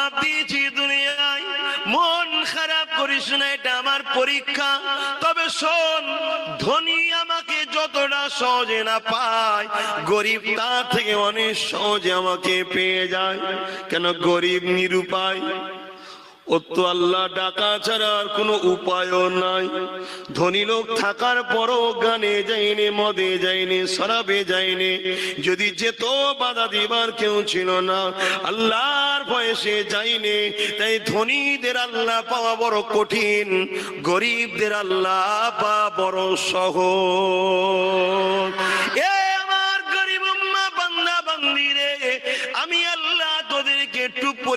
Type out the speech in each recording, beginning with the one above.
বাপ দিয়েছি দুনিয়ায়। মন খারাপ করিস না, এটা আমার পরীক্ষা। তবে শোন, ধনী আমাকে যতটা সহজে না পায়, গরিব তার থেকে অনেক সহজে আমাকে পেয়ে যায়। কেন গরিব নিরুপায়? ও তো আল্লাহ ডাকা ছাড়া আর কোনো উপায়ও নাই। ধনী লোক থাকার পরও গানে যায়নি, মদে যায়নি, শরাবে যায়নি। যদি যেত বাধা দিবার কেউ ছিল না, আল্লাহর বয়সে যায়নি। তাই ধনীদের আল্লাহ পাওয়া বড় কঠিন, গরিবদের আল্লাহ পাওয়া বড় সহজ।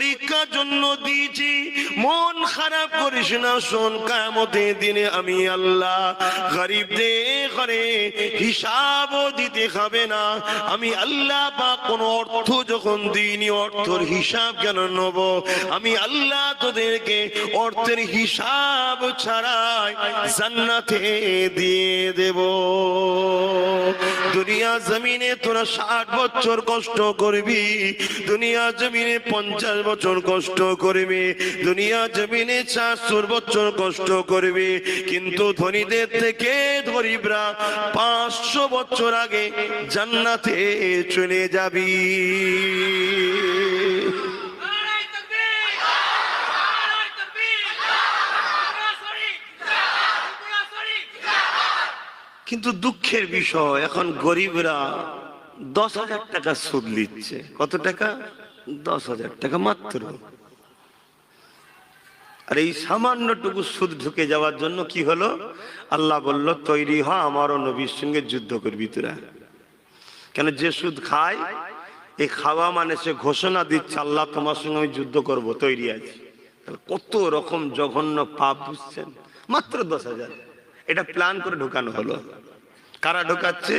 পরীক্ষার জন্য দিয়েছি। মন খারাপ করিস না, শোন কামতে দিনে আমি আল্লাহ গরিবদের ঘরে হিসাবও দিতে হবে না। আমি আল্লাহ বা কোন অর্থ যখন দিইনি, অর্থর হিসাব কেন নেব? আমি আল্লাহ তোদেরকে অর্থের হিসাব ছাড়াই জান্নাতে দিয়ে দেব। দুনিয়া জমিনে তোরা ষাট বছর কষ্ট করবি। দুনিয়া জমিনে পঞ্চাশ বছর কষ্ট করবি। দুনিয়া জমিনে চারশো বছর কষ্ট করবি। কিন্তু ধনীদের থেকে গরিবরা পাঁচশো বছর আগে জান্নাতে চলে যাবি। কিন্তু দুঃখের বিষয়, এখন গরিবরা দশ হাজার টাকা সুদ নিচ্ছে। কত টাকা? দশ হাজার টাকা মাত্র। আর এই সামান্যটুকু সুদ ঢুকে যাওয়ার জন্য কি হলো? আল্লাহ বলল, তৈরি হ আমারও নবীর সঙ্গে যুদ্ধ করবি তোরা। কেন যে সুদ খায় এই খাওয়া মানে সে ঘোষণা দিচ্ছে, আল্লাহ তোমার সঙ্গে আমি যুদ্ধ করব, তৈরি আছি। কত রকম জঘন্য পাপ বুঝছেন? মাত্র দশ হাজার। এটা প্ল্যান করে ঢুকানো হলো। কারা ঢোকাচ্ছে?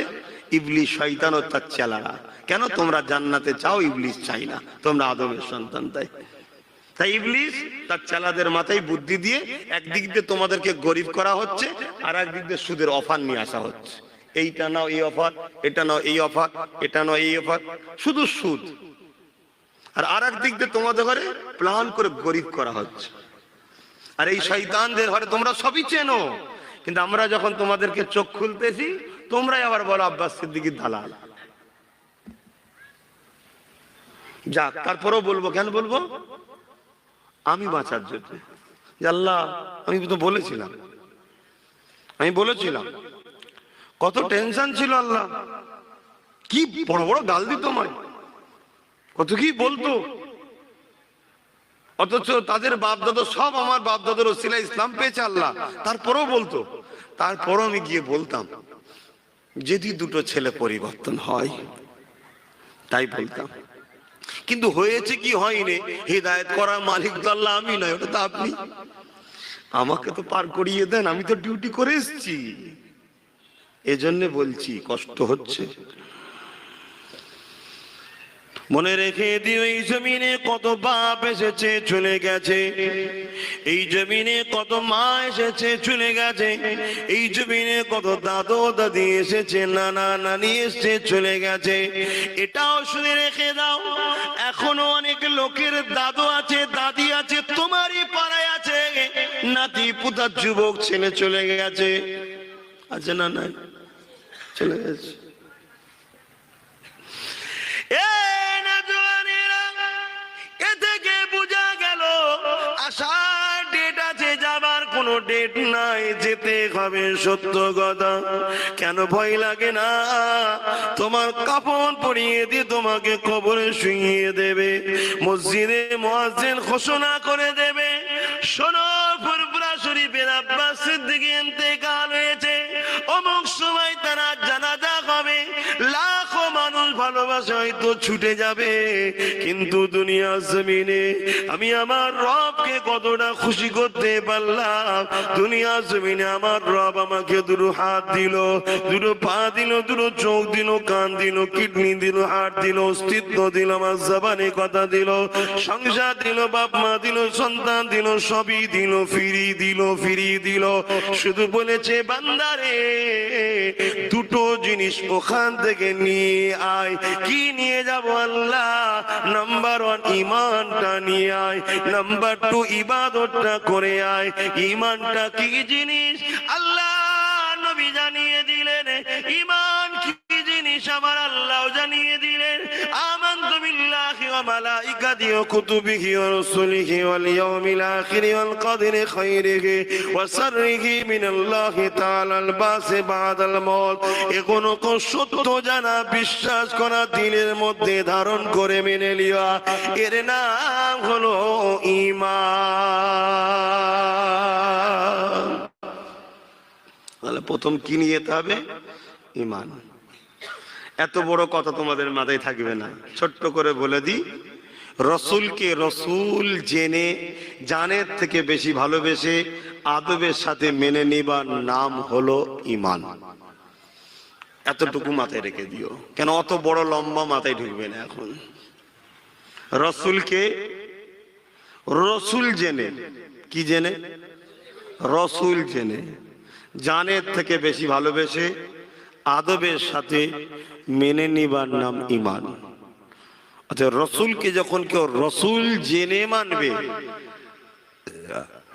ইবলিশ শয়তান ও তার চেলারা কেন তোমরা জান্নাতে চাও, ইবলিশ চাই না। তোমরা আদমের সন্তান, তাই। তাই ইবলিশ তার চেলাদের মাথায় বুদ্ধি দিয়ে একদিক দিয়ে তোমাদেরকে গরিব করা হচ্ছে, আর একদিক দিয়ে সুদের অফার নিয়ে আসা হচ্ছে। এইটা নাও এই অফার, এটা নাও এই অফার, এটা নাও এই অফার। শুধু সুদ। আর আর দিক দিয়ে তোমাদের ঘরে প্ল্যান করে গরিব করা হচ্ছে। আর এই শয়তানদের ঘরে তোমরা সবই চেনো। কিন্তু আমরা যখন তোমাদেরকে চোখ খুলতেছি তোমরাই আবার বলো আব্বাস সিদ্দিকির দালাল। যাক, তারপরেও বলব, কেন বলব? আমি বাঁচার জন্য। আল্লাহ, আমি তো বলেছিলাম। আমি বলেছিলাম। কত টেনশন ছিল আল্লাহ। কি বড় বড় গাল দিত কত কি বলতো। অথচ তাদের বাপ দাদা সব আমার বাপ দাদার ওসিলা ইসলাম পেয়েছে আল্লাহ। তারপরেও বলতো। তারপরও আমি গিয়ে বলতাম। যদি দুটো ছেলে পরিবর্তন হয়, তাই বলতাম। কিন্তু হয়েছে কি হয়নি? হৃদায়ত করার মালিক তো আল্লাহ, আমি নয়, ওটা তো আপনি। আমাকে তো পার করিয়ে দেন, আমি তো ডিউটি করে এসছি। এজন্য বলছি, কষ্ট হচ্ছে। মনে রেখে দিও, এই জমিনে কত বাপ এসেছে, চলে গেছে। এই জমিনে কত মা এসেছে, চলে গেছে। এই জমিনে কত দাদু দাদি এসেছে, নানা নানি এসেছে, চলে গেছে। এটাও শুনে রেখে দাও, এখনও অনেক লোকের দাদু আছে, দাদি আছে, তোমারই পাড়ায় আছে। নাতি পুতার যুবক ছেলে চলে গেছে। আছে না নাই? চলে গেছে। এ এ থেকে বোঝা গেল যাবার কোনো ডেট নাই, যেতে হবে সত্য কথা। কেন ভয় লাগে না? তোমার কাপড় পরিয়ে দিয়ে তোমাকে কবরে শুইয়ে দেবে, মসজিদে মহাজেন ঘোষণা করে দেবে। শোনো ফুরপুরা শরীফের আব্বাস সিদ্দিকী ইন্তেকাল হয়েছে। ভালোবাসা হয়তো ছুটে যাবে, কিন্তু দুনিয়া জমিনে আমি আমার রবকে কতটা খুশি করতে পারলাম। দুনিয়া জমিনে আমার রব আমাকে দুটো হাত দিল, দুটো পা দিল, দুটো চোখ দিল, কান দিল, কিডনি দিল হাট দিল, অস্তিত্ব দিল, আমার জবানে কথা দিল, সংসার দিল, বাপ মা দিল, সন্তান দিল, সবই দিল, ফিরি দিল ফিরি দিল। শুধু বলেছে, বান্দারে, দুটো জিনিস ওখান থেকে নিয়ে আয়। কি নিয়ে যাব আল্লাহ? নাম্বার ওয়ান ইমানটা নিয়ে আয়। নাম্বার টু ইবাদতটা করে আয়। ইমানটা কি জিনিস? আল্লাহ নবী জানিয়ে দিলেন। ইমান কি জিনিস? আমার আল্লাহ জানিয়ে দিলেন। রুসুলিহি ওয়াল ইয়াউমিল আখির ওয়াল কদরি খাইরিহি ওয়া শাররিহি মিনাল্লাহি তাআলাল বাসি বাদাল মউত। এগুলো সত্য জানা, বিশ্বাস করা, দিলের মধ্যে ধারণ করে মেনে লিয়া। এর নাম হলো ঈমান। তাহলে প্রথম কি নিয়ে যেতে হবে? ইমান এত বড় কথা তোমাদের মাথায় থাকবে না। ছোট্ট করে বলে দিই, রসুলকে রসুল জেনে, জানের থেকে বেশি ভালোবেসে আদবের সাথে মেনে নিবার নাম হলো ইমান এতটুকু মাথায় রেখে দিও। কেন অত বড় লম্বা মাথায় ঢুকবে না এখন? রসুলকে রসুল জেনে। কি জেনে? রসুল জেনে। জানের থেকে বেশি ভালোবেসে আদবের সাথে মেনে নিবার নাম ইমান আচ্ছা রসুলকে যখন কেউ রসুল জেনে মানবে,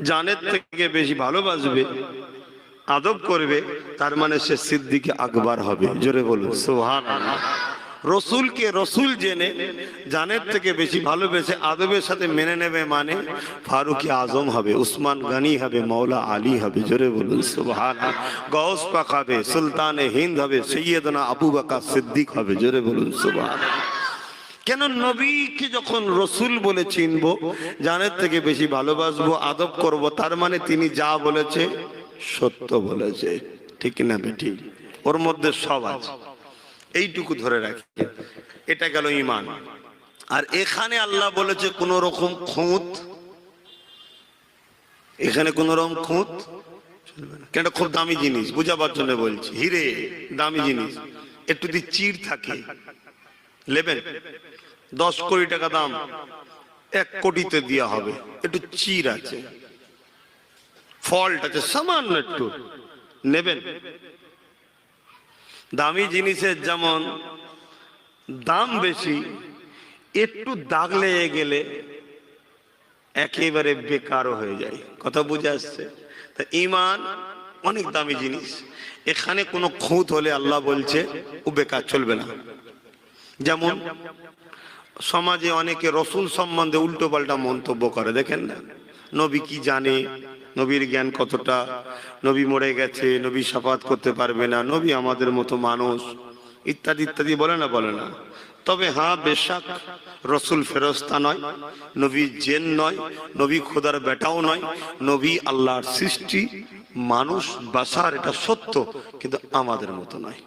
জানের থেকে বেশি ভালোবাসবে, আদব করবে, তার মানে সে সিদ্দিকে আকবার হবে। জোরে বলুন সোহান রসুলকে রসুল জেনে, জানের থেকে বেশি ভালোবেসে আদবের সাথে মেনে নেবে মানে ফারুকি আজম হবে, উসমান গানি হবে মৌলা আলী হবে। জোরে বলুন সুবহান গৌস পাক হবে, সুলতানে হিন্দ হবে, সৈয়দনা আবু বাকা সিদ্দিক হবে। জোরে বলুন সুবহান কেন নবীকে যখন রসুল বলে চিনব, জানের থেকে বেশি ভালোবাসবো, আদব করব, তার মানে তিনি যা বলেছে সত্য বলেছে। ঠিক না বেঠিক ওর মধ্যে সব আছে। এইটুকু ধরে রাখি। এটা গেল ইমান আর এখানে আল্লাহ বলেছে, কোন রকম খুঁত, এখানে কোন রকম খুঁত চলবে না। কেন এটা খুব দামি জিনিস, বুঝাবার জন্য বলছি। হিরে, দামি জিনিস। একটু যদি চির থাকে নেবেন দশ কোটি টাকা দাম, এক কোটিতে দেওয়া হবে। একটু চির আছে। ফল্ট আছে, সামান্য একটু। নেবেন। দামি জিনিসের যেমন দাম বেশি, একটু দাগ লেগে গেলে একেবারে বেকারও হয়ে যায়। কথা বুঝে আসছে? তা ইমান অনেক দামি জিনিস। এখানে কোনো খুঁত হলে আল্লাহ বলছে, ও বেকার, চলবে না। যেমন সমাজে অনেকে রসুল সম্বন্ধে উল্টো পাল্টা মন্তব্য করে, দেখেন না? নবী কি জানে? নবীর জ্ঞান কতটা? নবী মরে গেছে, নবী সাফাত করতে পারবে না, নবী আমাদের মতো মানুষ। ইত্যাদি ইত্যাদি, বলে না বলে না। তবে হ্যাঁ বেশাক, রসুল ফেরস্তা নয়, নবী জেন নয়, নবী খোদার বেটাও নয়, নবী আল্লাহর সৃষ্টি মানুষ বাসার, এটা সত্য, কিন্তু আমাদের মতো নয়।